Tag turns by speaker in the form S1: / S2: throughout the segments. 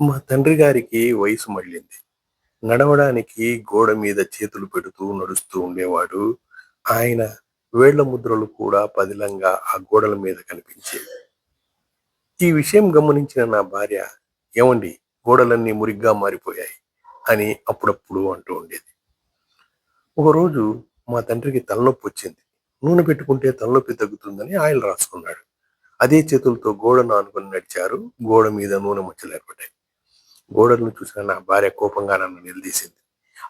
S1: మా తండ్రి గారికి వయసు మళ్ళింది. నడవడానికి గోడ మీద చేతులు పెడుతూ నడుస్తూ ఉండేవాడు. ఆయన వేళ్ళ ముద్రలు కూడా పదిలంగా ఆ గోడల మీద కనిపించేవి. ఈ విషయం గమనించిన నా భార్య ఏమండి గోడలన్నీ మురిగ్గా మారిపోయాయి అని అప్పుడప్పుడు అంటూ ఉండేది. ఒకరోజు మా తండ్రికి తలనొప్పి వచ్చింది. నూనె పెట్టుకుంటే తలనొప్పి తగ్గుతుందని ఆయిల్ రాసుకున్నాడు. అదే చేతులతో గోడను ఆనుకొని నడిచారు. గోడ మీద నూనె మచ్చలు ఏర్పడ్డాయి గోడలను చూసిన నా భార్య కోపంగా నన్ను నిలదీసింది.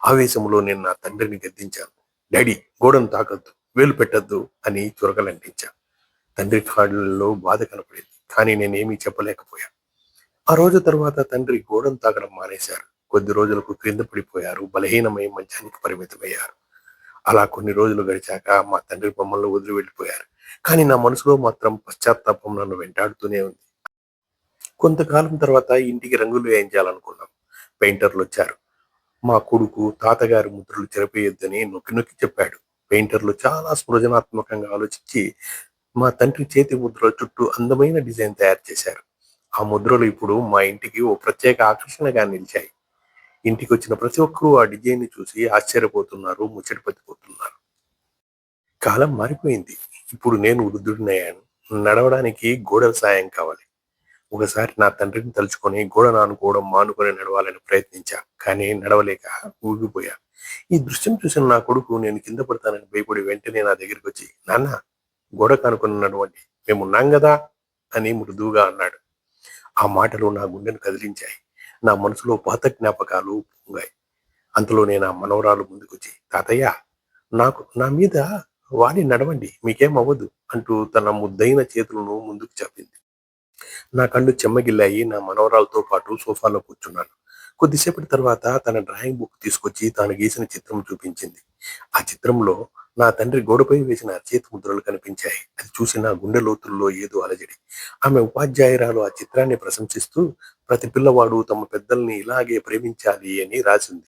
S1: ఆవేశంలో నేను నా తండ్రిని గద్దించాను. డాడీ గోడను తాకద్దు వేలు పెట్టద్దు అని చురకలంటించాను తండ్రి కాళ్ళలో బాధ కనపడింది కానీ నేనేమీ చెప్పలేకపోయా. ఆ రోజు తర్వాత తండ్రి గోడను తాకడం మానేశారు. కొద్ది రోజులకు క్రింద పడిపోయారు బలహీనమై మంచానికి పరిమితమయ్యారు. అలా కొన్ని రోజులు గడిచాక మా తండ్రి మమ్మల్ని వదిలి వెళ్ళిపోయారు. కానీ నా మనసులో మాత్రం పశ్చాత్తాపం నన్ను వెంటాడుతూనే ఉంది. కొంతకాలం తర్వాత ఇంటికి రంగులు వేయించాలనుకున్నాం. పెయింటర్లు వచ్చారు. మా కొడుకు తాతగారి ముద్రలు చెరపేయొద్దని నొక్కి నొక్కి చెప్పాడు. పెయింటర్లు చాలా సృజనాత్మకంగా ఆలోచించి మా తండ్రి చేతి ముద్రల చుట్టూ అందమైన డిజైన్ తయారు చేశారు. ఆ ముద్రలు ఇప్పుడు మా ఇంటికి ఓ ప్రత్యేక ఆకర్షణగా నిలిచాయి. ఇంటికి వచ్చిన ప్రతి ఒక్కరూ ఆ డిజైన్ని చూసి ఆశ్చర్యపోతున్నారు ముచ్చటపతిపోతున్నారు కాలం మారిపోయింది. ఇప్పుడు నేను వృద్ధుడినయ్యాను. నడవడానికి గోడల సాయం కావాలి. ఒకసారి నా తండ్రిని తలుచుకొని గోడను ఆనుకోవడం మానుకొని నడవాలని ప్రయత్నించా కానీ నడవలేక ఊగిపోయా. ఈ దృశ్యం చూసిన నా కొడుకు నేను కింద పడతానని భయపడి వెంటనే నా దగ్గరికి వచ్చి నాన్న గోడ కానుకొని నడవండి మేమున్నాం కదా అని మృదువుగా అన్నాడు. ఆ మాటలు నా గుండెను కదిలించాయి. నా మనసులో పాత జ్ఞాపకాలు పొంగాయి. నేను నా మనవరాలు ముందుకొచ్చి తాతయ్య నాకు నా మీద వాడి నడవండి మీకేం అవ్వదు అంటూ తన ముద్దైన చేతులను ముందుకు చాపింది. నా కళ్ళు చెమ్మగిల్లాయి నా మనవరాలతో పాటు సోఫాలో కూర్చున్నాను. కొద్దిసేపటి తర్వాత తన డ్రాయింగ్ బుక్ తీసుకొచ్చి తాను గీసిన చిత్రం చూపించింది. ఆ చిత్రంలో నా తండ్రి గోడపై వేసిన చేతి ముద్రలు కనిపించాయి. అది చూసి నా గుండె లోతుల్లో ఏదో అలజడి. ఆమె ఉపాధ్యాయురాలు ఆ చిత్రాన్ని ప్రశంసిస్తూ ప్రతి పిల్లవాడు తమ పెద్దల్ని ఇలాగే ప్రేమించాలి అని రాసింది.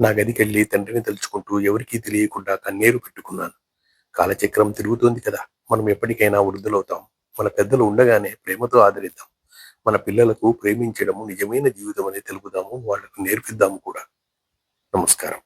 S1: నా గదికెళ్ళి తండ్రిని తలుచుకుంటూ ఎవరికీ తెలియకుండా కన్నీరు పెట్టుకున్నాను. కాలచక్రం తిరుగుతోంది కదా మనం ఎప్పటికైనా వృద్ధులవుతాం. మన పెద్దలు ఉండగానే ప్రేమతో ఆదరిద్దాం. మన పిల్లలకు ప్రేమించడము నిజమైన జీవితం అని తెలుపుదాము వాళ్ళకు నేర్పిద్దాము కూడా. నమస్కారం.